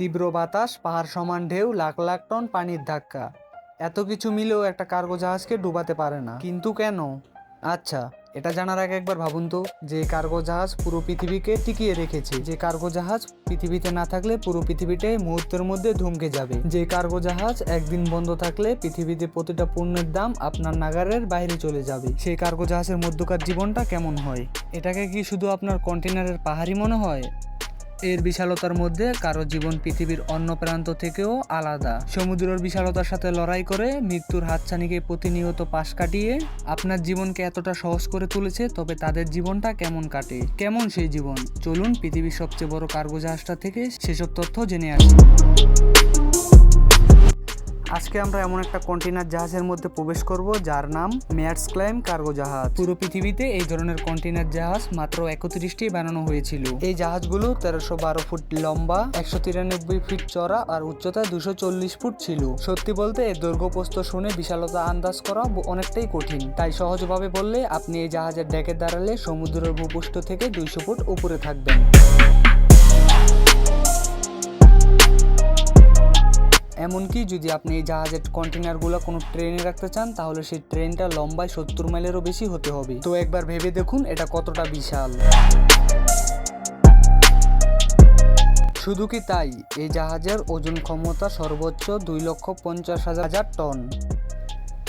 তীব্র বাতাস, পাহাড় সমান ঢেউ, লাখ লাখ টন পানির ধাক্কা। এত কিছু মিলেও একটা কার্গো জাহাজকে ডুবাতে পারে না। কিন্তু কেন? আচ্ছা এটা জানার আগে একবার ভাবুন তো, যে কার্গো জাহাজ পুরো পৃথিবীকে টিকিয়ে রেখেছে। যে কার্গো জাহাজ পৃথিবীতে না থাকলে পুরো পৃথিবীটাই মুহূর্তের মধ্যে ধমকে যাবে। যে কার্গো জাহাজ একদিন বন্ধ থাকলে পৃথিবীতে প্রতিটা পণ্যের দাম আপনার নাগারের বাইরে চলে যাবে। সেই কার্গো জাহাজের মধ্যকার জীবনটা কেমন হয়? এটাকে কি শুধু আপনার কন্টেনারের পাহাড়ি মনে হয়? এর বিশালতার মধ্যে কারও জীবন পৃথিবীর অন্য প্রান্ত থেকেও আলাদা। সমুদ্রের বিশালতার সাথে লড়াই করে মৃত্যুর হাতছানিকে প্রতিনিয়ত পাশ কাটিয়ে আপনার জীবনকে এতটা সহজ করে তুলেছে, তবে তাদের জীবনটা কেমন কাটে? কেমন সেই জীবন? চলুন পৃথিবীর সবচেয়ে বড় কার্গো জাহাজটা থেকে সেসব তথ্য জেনে আসি। আজকে আমরা এমন একটা কন্টেনার জাহাজের মধ্যে প্রবেশ করব, যার নাম মেয়ার্স ক্লাইম কার্গো জাহাজ পুরো পৃথিবীতে এই ধরনের কন্টেনার জাহাজ মাত্র একত্রিশটি বানানো হয়েছিল। এই জাহাজগুলো তেরোশো বারো ফুট লম্বা, একশো তিরানব্বই ফিট চড়া আর উচ্চতা দুশো চল্লিশ ফুট ছিল। সত্যি বলতে, এর দৈর্ঘ্যপ্রস্থ শুনে বিশালতা আন্দাজ করা অনেকটাই কঠিন। তাই সহজভাবে বললে, আপনি এই জাহাজের ডেকে দাঁড়ালে সমুদ্রের ভূপৃষ্ঠ থেকে দুইশো ফুট উপরে থাকবেন। এমনকি যদি আপনি এই জাহাজের কন্টেনারগুলো কোনো ট্রেনে রাখতে চান, তাহলে সেই ট্রেনটা লম্বায় সত্তর মাইলেরও বেশি হতে হবে। তো একবার ভেবে দেখুন এটা কতটা বিশাল। শুধু কি তাই, এই জাহাজের ওজন ক্ষমতা সর্বোচ্চ দুই লক্ষ পঞ্চাশ হাজার টন।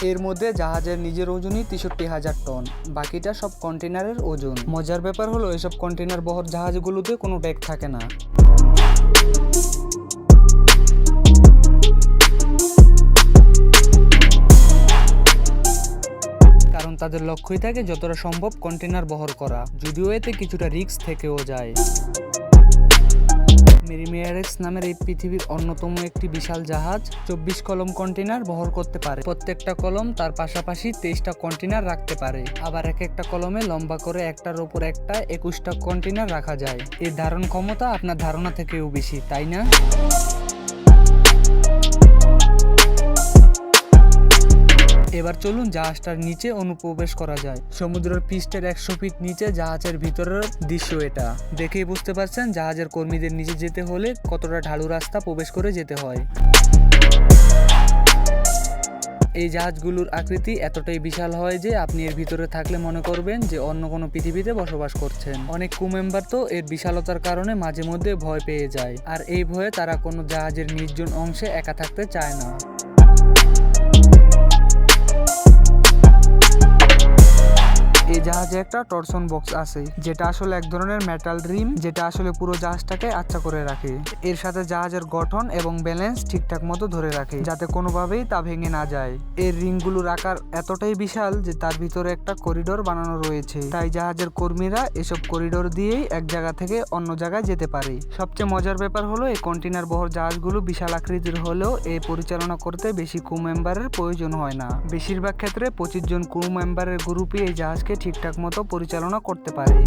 এর মধ্যে জাহাজের নিজের ওজনই তেষট্টি হাজার টন, বাকিটা সব কন্টেনারের ওজন। মজার ব্যাপার হলো, এসব কন্টেনার বহর জাহাজগুলোতে কোনো ডেক থাকে না। কারণ তাদের লক্ষ্যই থাকে যতটা সম্ভব কন্টেনার বহর করা। যদিও এতে কিছুটা রিস্ক থেকেও যায়। মেরিমেয়ারেক্স নামের এই পৃথিবীর অন্যতম একটি বিশাল জাহাজ চব্বিশ কলম কন্টেনার বহর করতে পারে। প্রত্যেকটা কলম তার পাশাপাশি তেইশটা কন্টেনার রাখতে পারে। আবার এক একটা কলমে লম্বা করে একটার ওপর একটা একুশটা কন্টেনার রাখা যায়। এর ধারণ ক্ষমতা আপনার ধারণা থেকেও বেশি, তাই না? এবার চলুন জাহাজটার নিচে অনুপ্রবেশ করা যায়। সমুদ্রের পৃষ্ঠের একশো ফিট নিচে জাহাজের ভিতরের দৃশ্য এটা। দেখেই বুঝতে পারছেন, জাহাজের কর্মীদের নিচে যেতে হলে কতটা ঢালু রাস্তা প্রবেশ করে যেতে হয়। এই জাহাজগুলোর আকৃতি এতটাই বিশাল হয় যে আপনি এর ভিতরে থাকলে মনে করবেন যে অন্য কোনো পৃথিবীতে বসবাস করছেন। অনেক ক্রু মেম্বার তো এর বিশালতার কারণে মাঝে মধ্যে ভয় পেয়ে যায়। আর এই ভয়ে তারা কোনো জাহাজের নির্জন অংশে একা থাকতে চায় না। এই জাহাজে একটা টর্সন বক্স আছে, যেটা আসলে এক ধরনের মেটাল রিম যেটা আসলে পুরো জাহাজটাকে আচ্ছা করে রাখে। এর সাথে জাহাজের গঠন এবং ব্যালেন্স ঠিকঠাক মতো ধরে রাখে, যাতে কোনোভাবেই তা ভেঙে না যায়। এর রিংগুলোর আকার এতটাই বিশাল যে তার ভিতরে একটা করিডোর বানানো রয়েছে। তাই জাহাজের কর্মীরা এসব করিডোর দিয়েই এক জায়গা থেকে অন্য জায়গায় যেতে পারে। সবচেয়ে মজার ব্যাপার হলো, এই কন্টেনার বহর জাহাজগুলো বিশাল আকৃতির হলেও এই পরিচালনা করতে বেশি ক্রু মেম্বারের প্রয়োজন হয় না। বেশিরভাগ ক্ষেত্রে পঁচিশ জন ক্রু মেম্বারের গ্রুপই এই জাহাজকে ঠিকঠাক মতো পরিচালনা করতে পারে।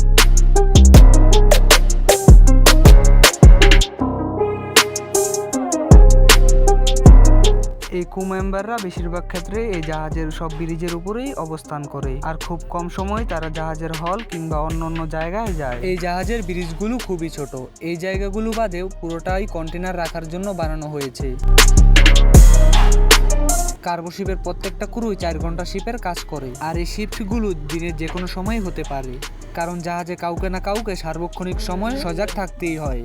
এই ক্রু মেম্বাররা বেশিরভাগ ক্ষেত্রে এই জাহাজের সব ব্রিজের উপরেই অবস্থান করে। আর খুব কম সময় তারা জাহাজের হল কিংবা অন্য অন্য জায়গায় যায়। এই জাহাজের ব্রিজগুলো খুবই ছোট। এই জায়গাগুলো বাদেও পুরোটাই কন্টেনার রাখার জন্য বানানো হয়েছে। কার্গো শিপের প্রত্যেকটা ক্রুই চার ঘণ্টা শিপের কাজ করে। আর এই শিফটগুলো দিনের যে কোনো সময় হতে পারে। কারণ জাহাজে কাউকে না কাউকে সার্বক্ষণিক সময় সজাগ থাকতেই হয়।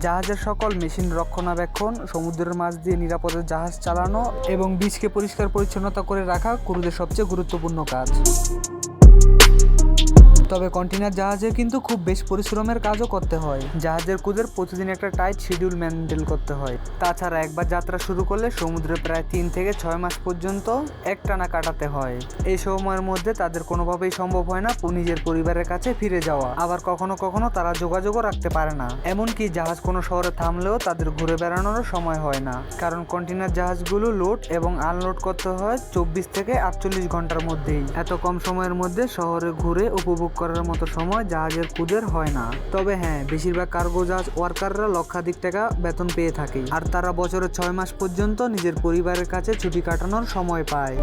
জাহাজের সকল মেশিন রক্ষণাবেক্ষণ, সমুদ্রের মাছ দিয়ে নিরাপদে জাহাজ চালানো এবং বীজকে পরিষ্কার পরিচ্ছন্নতা করে রাখা ক্রুদের সবচেয়ে গুরুত্বপূর্ণ কাজ। তবে কন্টেনার জাহাজে কিন্তু খুব বেশ পরিশ্রমের কাজও করতে হয়। জাহাজের কুদের প্রতিদিন একটা টাইট শিডিউল মেনটেন করতে হয়। তাছাড়া একবার যাত্রা শুরু করলে সমুদ্রে প্রায় তিন থেকে ছয় মাস পর্যন্ত একটানা কাটাতে হয়। এই সময়ের মধ্যে তাদের কোনোভাবেই সম্ভব হয় না নিজের পরিবারের কাছে ফিরে যাওয়া। আবার কখনো কখনো তারা যোগাযোগও রাখতে পারে না। এমনকি জাহাজ কোনো শহরে থামলেও তাদের ঘুরে বেড়ানোরও সময় হয় না। কারণ কন্টেনার জাহাজগুলো লোড এবং আনলোড করতে হয় চব্বিশ থেকে আটচল্লিশ ঘণ্টার মধ্যেই। এত কম সময়ের মধ্যে শহরে ঘুরে উপভোগ করার মতো সময় জাহাজের কুদের হয় না। তবে হ্যাঁ বেশিরভাগ কার্গো জাহাজ ওয়ার্কাররা লক্ষাধিক টাকা বেতন পেয়ে থাকে। আর তারা বছরের ছয় মাস পর্যন্ত নিজের পরিবারের কাছে ছুটি কাটানোর সময় পায়।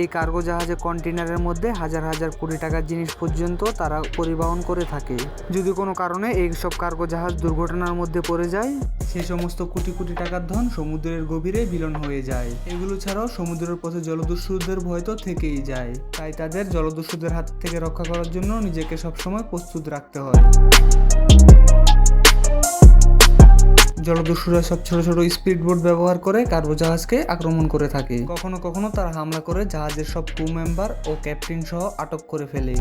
এই কার্গো জাহাজে কন্টেনারের মধ্যে হাজার হাজার কোটি টাকার জিনিস পর্যন্ত তারা পরিবহন করে থাকে। যদি কোনো কারণে এই সব কার্গো জাহাজ দুর্ঘটনার মধ্যে পড়ে যায় সেই সমস্ত কোটি কোটি টাকার ধন সমুদ্রের গভীরে বিলন হয়ে যায়। এগুলো ছাড়াও সমুদ্রের পথে জলদস্যুদের ভয় তো থেকেই যায়। তাই তাদের জলদস্যুদের হাত থেকে রক্ষা করার জন্য নিজেকে সবসময় প্রস্তুত রাখতে হয়। জলদস্যুরা সব ছোট ছোট স্পিড বোট ব্যবহার করে কার্গো জাহাজকে আক্রমণ করে থাকে। কখনো কখনো তারা হামলা করে জাহাজের সব ক্রু মেম্বার ও ক্যাপ্টেন সহ আটক করে ফেলে।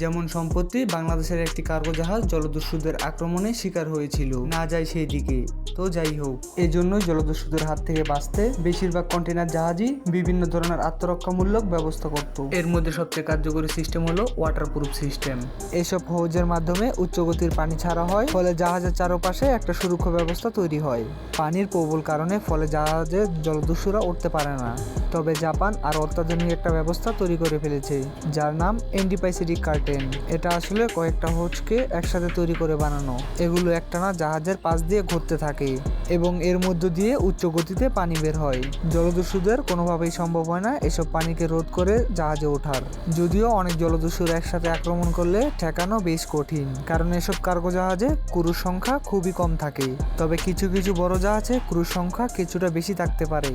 যেমন সম্প্রতি বাংলাদেশের একটি কার্গো জাহাজ জলদস্যুদের আক্রমণে শিকার হয়েছিল। না যায় সেই দিকে তো যাই হোক এই জন্যই জলদস্যুদের হাত থেকে বাঁচতে বেশিরভাগ কন্টেনার জাহাজই বিভিন্ন ধরনের আত্মরক্ষামূলক ব্যবস্থা করত। এর মধ্যে সবচেয়ে কার্যকরী সিস্টেম হলো ওয়াটারপ্রুফ সিস্টেম এইসব হৌজের মাধ্যমে উচ্চগতির পানি ছাড়া হয়, ফলে জাহাজের চারপাশে একটা সুরক্ষা ব্যবস্থা তৈরি হয়। পানির প্রবল কারণে ফলে জাহাজে জলদস্যুরা উঠতে পারে না। তবে জাপান আর অত্যাধুনিক একটা ব্যবস্থা তৈরি করে ফেলেছে, যার নাম এন্টিপাইসিটিক কার্টেন এটা আসলে কয়েকটা হোচকে একসাথে তৈরি করে বানানো। এগুলো একটানা জাহাজের পাশ দিয়ে ঘুরতে থাকে এবং এর মধ্য দিয়ে উচ্চ গতিতে পানি বের হয়। জলদস্যুদের কোনোভাবেই সম্ভব হয় না এসব পানিকে রোধ করে জাহাজে ওঠার। যদিও অনেক জলদস্যুর একসাথে আক্রমণ করলে ঠেকানো বেশ কঠিন, কারণ এসব কার্গো জাহাজে ক্রুর সংখ্যা খুবই কম থাকে। তবে কিছু কিছু বড় জাহাজে ক্রুর সংখ্যা কিছুটা বেশি থাকতে পারে।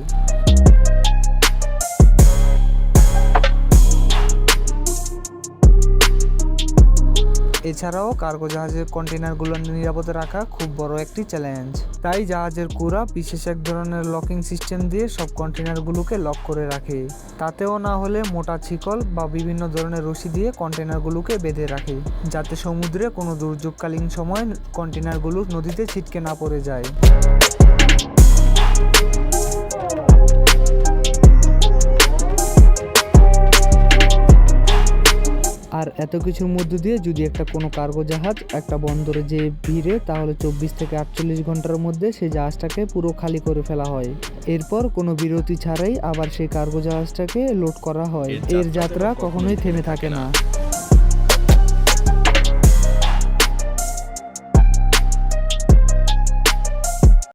এছাড়াও কার্গো জাহাজের কন্টেনারগুলো নিরাপদে রাখা খুব বড় একটি চ্যালেঞ্জ তাই জাহাজের কুরা বিশেষ এক ধরনের লকিং সিস্টেম দিয়ে সব কন্টেনারগুলোকে লক করে রাখে। তাতেও না হলে মোটা ছিকল বা বিভিন্ন ধরনের রশি দিয়ে কন্টেনারগুলোকে বেঁধে রাখে, যাতে সমুদ্রে কোনো দুর্যোগকালীন সময় কন্টেনারগুলো নদীতে ছিটকে না পড়ে যায়। আর এত কিছুর মধ্য দিয়ে যদি একটা কোনো কার্গো জাহাজ একটা বন্দরে যে ভিড়ে তাহলে চব্বিশ থেকে আটচল্লিশ ঘণ্টার মধ্যে সেই জাহাজটাকে পুরো খালি করে ফেলা হয়। এরপর কোনো বিরতি ছাড়াই আবার সেই কার্গো জাহাজটাকে লোড করা হয়। এর যাত্রা কখনোই থেমে থাকে না।